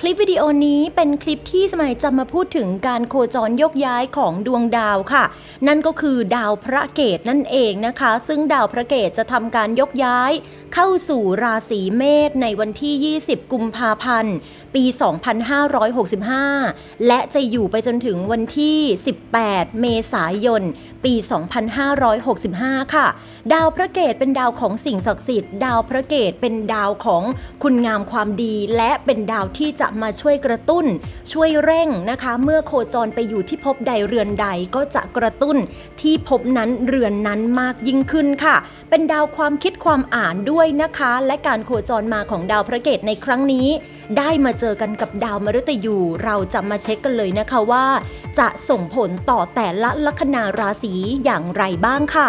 คลิปวิดีโอนี้เป็นคลิปที่สมัยจะมาพูดถึงการโคจรยกย้ายของดวงดาวค่ะ นั่นก็คือดาวพระเกตนั่นเองนะคะ ซึ่งดาวพระเกตจะทำการยกย้ายเข้าสู่ราศีเมษในวันที่ 20 กุมภาพันธ์ ปี 2565 และจะอยู่ไปจนถึงวันที่ 18 เมษายน ปี 2565 ค่ะ ดาวพระเกตเป็นดาวของสิ่งศักดิ์สิทธิ์ ดาวพระเกตเป็นดาวของคุณงามความดีและเป็นดาวที่จะะมาช่วยกระตุ้น ช่วยเร่งนะคะ เมื่อโคจรไปอยู่ที่ภพใดเรือนใดก็จะกระตุ้นที่ภพนั้นเรือนนั้นมากยิ่งขึ้นค่ะ เป็นดาวความคิดความอ่านด้วยนะคะ และการโคจรมาของดาวพระเกตในครั้งนี้ ได้มาเจอกันกับดาวมฤตยู เราจะมาเช็คกันเลยนะคะว่า จะส่งผลต่อแต่ละลัคนาราศีอย่างไรบ้างค่ะ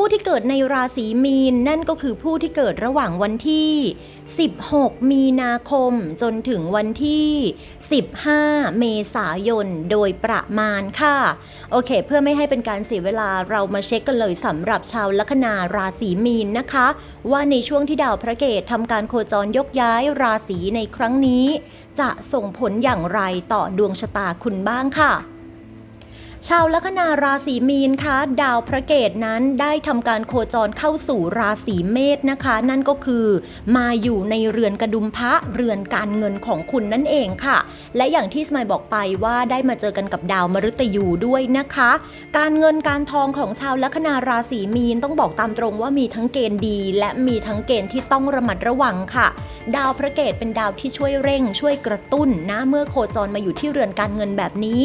ผู้ที่เกิดในราศีมีนนั่นก็คือผู้ที่เกิดระหว่างวันที่ 16 มีนาคม จนถึงวันที่ 15 เมษายนโดยประมาณค่ะ โอเค เพื่อไม่ให้เป็นการเสียเวลาเรามาเช็คกันเลยสำหรับชาวลัคนาราศีมีนนะคะ ว่าในช่วงที่ดาวพระเกตทำการโคจรยกย้ายราศีในครั้งนี้ จะส่งผลอย่างไรต่อดวงชะตาคุณบ้างค่ะ ชาวลัคนาราศีมีนคะดาวพระเกตนั้นได้ทำการโคจรเข้าสู่ราศีเมษนะคะ นั่นก็คือ มาอยู่ในเรือนกระดุมพระเรือนการเงินของคุณนั่นเองค่ะ และอย่างที่สมัยบอกไปว่าได้มาเจอกันกับดาวมฤตยูด้วยนะคะ การเงินการทองของชาวลัคนาราศีมีนต้องบอกตามตรงว่ามีทั้งเกณฑ์ดี และมีทั้งเกณฑ์ที่ต้องระมัดระวังค่ะ ดาวพระเกตเป็นดาวที่ช่วยเร่ง ช่วยกระตุ้นนะเมื่อโคจรมาอยู่ที่เรือนการเงินแบบนี้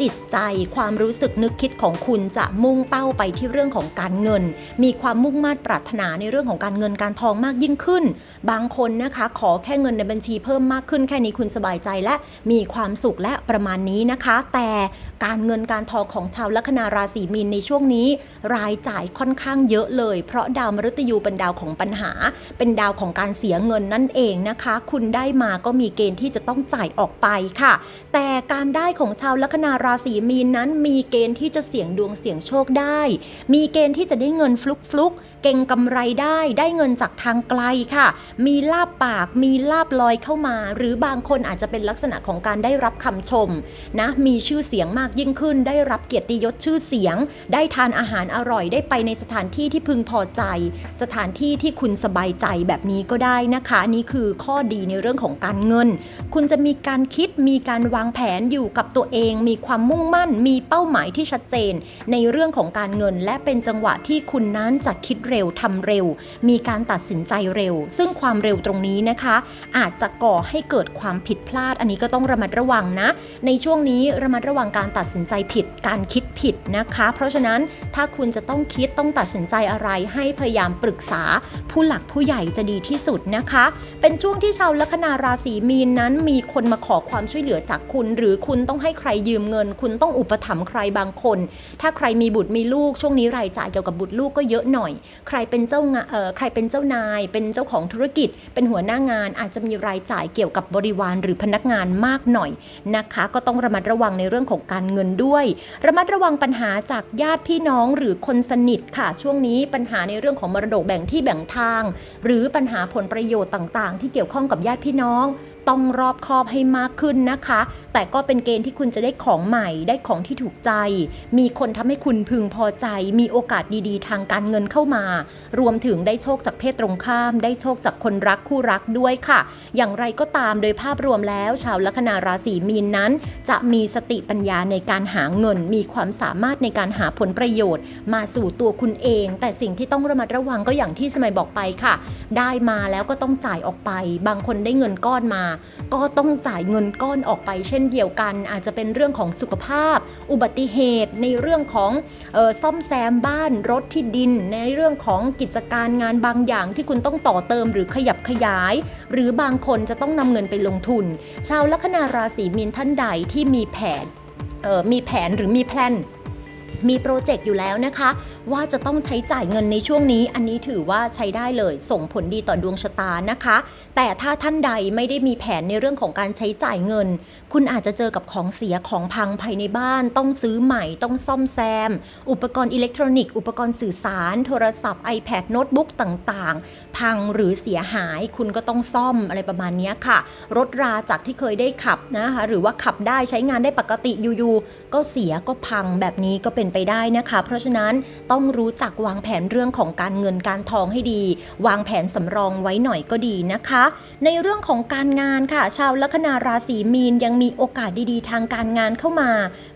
จิตใจความรู้สึกนึกคิดของคุณจะมุ่งเป้าไปที่เรื่องของการเงิน มีความมุ่งมั่นปรารถนาในเรื่องของการเงินการทองมากยิ่งขึ้น บางคนนะคะ ขอแค่เงินในบัญชีเพิ่มมากขึ้นแค่นี้คุณสบายใจและมีความสุขและประมาณนี้นะคะ แต่การเงินการทองของชาวลัคนาราศีมีนในช่วงนี้ รายจ่ายค่อนข้างเยอะเลย เพราะดาวมฤตยูเป็นดาวของปัญหา เป็นดาวของการเสียเงินนั่นเองนะคะ คุณได้มาก็มีเกณฑ์ที่จะต้องจ่ายออกไปค่ะ แต่การได้ของชาวลัคนาราศีมีนนั้นมีเกณฑ์ที่จะเสี่ยงดวงเสี่ยงโชคได้ มีเกณฑ์ที่จะได้เงินฟลุกฟลุกเก่งกำไรได้ ได้เงินจากทางไกลค่ะ มีลาบปาก มีลาบลอยเข้ามา หรือบางคนอาจจะเป็นลักษณะของการได้รับคำชมนะมีชื่อเสียงมากยิ่งขึ้น ได้รับเกียรติยศชื่อเสียง ได้ทานอาหารอร่อยได้ไปในสถานที่ที่พึงพอใจ สถานที่ที่คุณสบายใจแบบนี้ก็ได้นะคะอันนี่คือข้อดีในเรื่องของการเงิน คุณจะมีการคิดมีการวางแผนอยู่กับตัวเอง มีความมุ่งมั่นมีเป้าหมายที่ชัดเจน ในเรื่องของการเงินและเป็นจังหวะที่คุณนั้นจะคิดเร็วทำเร็ว มีการตัดสินใจเร็ว ซึ่งความเร็วตรงนี้นะคะ อาจจะก่อให้เกิดความผิดพลาด อันนี้ก็ต้องระมัดระวังนะ ในช่วงนี้ระมัดระวังการตัดสินใจผิด การคิดผิดนะคะ เพราะฉะนั้นถ้าคุณจะต้องคิดต้องตัดสินใจอะไรให้พยายามปรึกษา ผู้หลักผู้ใหญ่จะดีที่สุดนะคะ เป็นช่วงที่ชาวลัคนาราศีมีนนั้นมีคนมาขอความช่วยเหลือจากคุณ หรือคุณต้องให้ใครยืมเงิน คุณต้องอุปถัมภ์ใครบางคน ถ้าใครมีบุตรมีลูกช่วงนี้รายจ่ายเกี่ยวกับบุตรลูกก็เยอะหน่อย ใครเป็นเจ้าเอ่อใครเป็นเจ้านาย เป็นเจ้าของธุรกิจ เป็นหัวหน้างาน อาจจะมีรายจ่ายเกี่ยวกับบริวารหรือพนักงานมากหน่อยนะคะ ก็ต้องระมัดระวังในเรื่องของการเงินด้วย ระมัดระวังปัญหาจากญาติพี่น้องหรือคนสนิทค่ะ ช่วงนี้ปัญหาในเรื่องของมรดกแบ่งที่แบ่งทาง หรือปัญหาผลประโยชน์ต่างๆ ที่เกี่ยวข้องกับญาติพี่น้อง ต้องรอบคอบให้มากขึ้นนะคะ แต่ก็เป็นเกณฑ์ที่คุณจะได้ของใหม่ได้ของที่ถูกใจ มีคนทำให้คุณพึงพอใจ มีโอกาสดีๆ ทางการเงินเข้ามา รวมถึงได้โชคจากเพศตรงข้าม ได้โชคจากคนรักคู่รักด้วยค่ะ อย่างไรก็ตามโดยภาพรวมแล้ว ชาวลัคนาราศีมีนนั้น จะมีสติปัญญาในการหาเงิน มีความสามารถในการหาผลประโยชน์ มาสู่ตัวคุณเอง แต่สิ่งที่ต้องระมัดระวังก็อย่างที่สมัยบอกไปค่ะ ได้มาแล้วก็ต้องจ่ายออกไป บางคนได้เงินก้อนมา ก็ต้องจ่ายเงินก้อนออกไป เช่นเดียวกัน อาจจะเป็นเรื่องของสุขภาพ อุบติเหตุ ในเรื่องของออซ่อมแซมบ้านรถที่ดิน ในเรื่องของกิจการงานบางอย่างที่คุณต้องต่อเติมหรือขยับขยาย หรือบางคนจะต้องนำเงินไปลงทุน ชาวลัคนาราศีมีนท่านใดที่มีแผนมีแผนหรือมีแพลนมีโปรเจกต์อยู่แล้วนะคะ ว่าจะต้องใช้จ่ายเงินในช่วงนี้ อันนี้ถือว่าใช้ได้เลย ส่งผลดีต่อดวงชะตานะคะ แต่ถ้าท่านใดไม่ได้มีแผนในเรื่องของการใช้จ่ายเงิน คุณอาจจะเจอกับของเสียของพังภายในบ้าน ต้องซื้อใหม่ต้องซ่อมแซม อุปกรณ์อิเล็กทรอนิกส์อุปกรณ์สื่อสาร โทรศัพท์ iPad โน้ตบุ๊กต่างๆ พังหรือเสียหาย คุณก็ต้องซ่อมอะไรประมาณนี้ค่ะ รถราจากที่เคยได้ขับนะคะหรือว่าขับได้ใช้งานได้ปกติอยู่ๆก็เสียก็พังแบบนี้ก็เป็นไปได้นะคะ เพราะฉะนั้นต้องรู้จักวางแผนเรื่องของการเงินการทองให้ดี วางแผนสำรองไว้หน่อยก็ดีนะคะ ในเรื่องของการงานค่ะ ชาวลัคนาราศีมีนยังมีีโอกาสดีๆ ทางการงานเข้ามา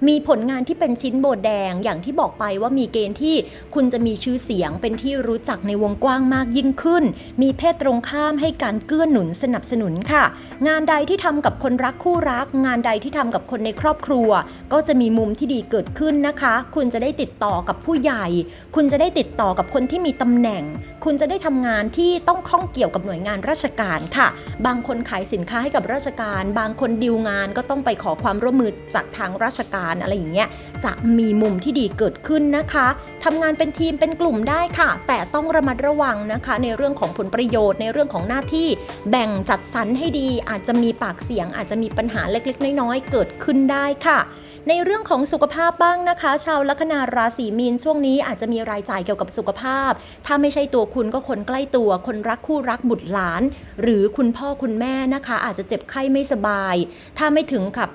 มีผลงานที่เป็นชิ้นโบดแดงอย่างที่บอกไปว่ามีเกณฑ์ที่คุณจะมีชื่อเสียงเป็นที่รู้จักในวงกว้างมากยิ่งขึ้น มีเพศตรงข้ามให้การเกื้อหนุนสนับสนุนค่ะ งานใดที่ทำกับคนรักคู่รัก งานใดที่ทำกับคนในครอบครัว ก็จะมีมุมที่ดีเกิดขึ้นนะคะ คุณจะได้ติดต่อกับผู้ใหญ่ คุณจะได้ติดต่อกับคนที่มีตำแหน่ง คุณจะได้ทำงานที่ต้องข้องเกี่ยวกับหน่วยงานราชการค่ะ บางคนขายสินค้าให้กับราชการ บางคนดีลงานก็ต้องไปขอความร่วมมือจากทางราชการอะไรอย่างเงี้ยจะมีมุมที่ดีเกิดขึ้นนะคะทำงานเป็นทีมเป็นกลุ่มได้ค่ะ แต่ต้องระมัดระวังนะคะ ในเรื่องของผลประโยชน์ในเรื่องของหน้าที่ แบ่งจัดสรรให้ดี อาจจะมีปากเสียง อาจจะมีปัญหาเล็กๆ น้อยๆ เกิดขึ้นได้ค่ะ ในเรื่องของสุขภาพบ้างนะคะ ชาวลัคนาราศีมีนช่วงนี้อาจจะมีรายจ่ายเกี่ยวกับสุขภาพ ถ้าไม่ใช่ตัวคุณก็คนใกล้ตัว คนรักคู่รักบุตรหลาน หรือคุณพ่อคุณแม่นะคะ อาจจะเจ็บไข้ไม่สบาย ถ้าไม่ถึงกับ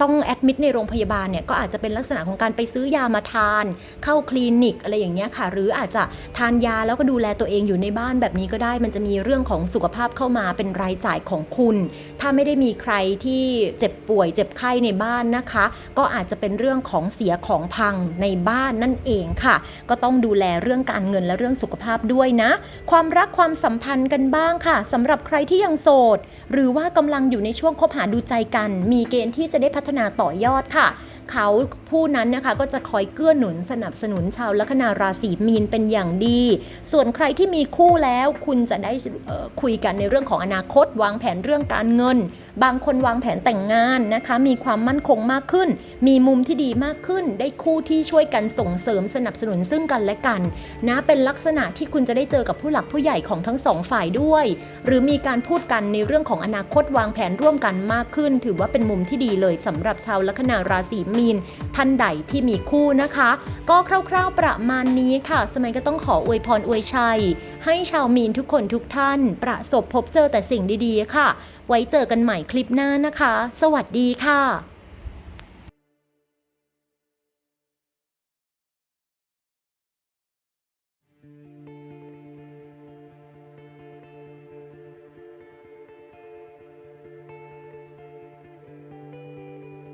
ต้องแอดมิดในโรงพยาบาลเนี่ยก็อาจจะเป็นลักษณะของการไปซื้อยามาทาน เข้าคลินิกอะไรอย่างเงี้ยค่ะ หรืออาจจะทานยาแล้วก็ดูแลตัวเองอยู่ในบ้านแบบนี้ก็ได้ มันจะมีเรื่องของสุขภาพเข้ามาเป็นรายจ่ายของคุณ ถ้าไม่ได้มีใครที่เจ็บป่วย เจ็บไข้ในบ้านนะคะ ก็อาจจะเป็นเรื่องของเสียของพังในบ้านนั่นเองค่ะ ก็ต้องดูแลเรื่องการเงินและเรื่องสุขภาพด้วยนะ ความรักความสัมพันธ์กันบ้างค่ะสำหรับใครที่ยังโสด หรือว่ากำลังอยู่ในช่วงคบหาดูใจกัน มีเกณฑ์ที่จะได้พัฒนาต่อยอดค่ะ เขาผู้นั้นนะคะก็จะคอยเกื้อหนุนสนับสนุนชาวลัคนาราศีมีนเป็นอย่างดี ส่วนใครที่มีคู่แล้วคุณจะได้คุยกันในเรื่องของอนาคต วางแผนเรื่องการเงิน บางคนวางแผนแต่งงานนะคะ มีความมั่นคงมากขึ้น มีมุมที่ดีมากขึ้น ได้คู่ที่ช่วยกันส่งเสริมสนับสนุนซึ่งกันและกันนะเป็นลักษณะที่คุณจะได้เจอกับผู้หลักผู้ใหญ่ของทั้งสองฝ่ายด้วย หรือมีการพูดกันในเรื่องของอนาคตวางแผนร่วมกันมากขึ้น ถือว่าเป็นมุมที่ดีเลยสำหรับชาวลัคนาราศีมีน ท่านใดที่มีคู่นะคะ ก็คร่าวๆประมาณนี้ค่ะ สมัยก็ต้องขออวยพรอวยชัย ให้ชาวมีนทุกคนทุกท่าน ประสบพบเจอแต่สิ่งดีๆค่ะ ไว้เจอกันใหม่คลิปหน้านะคะ สวัสดีค่ะ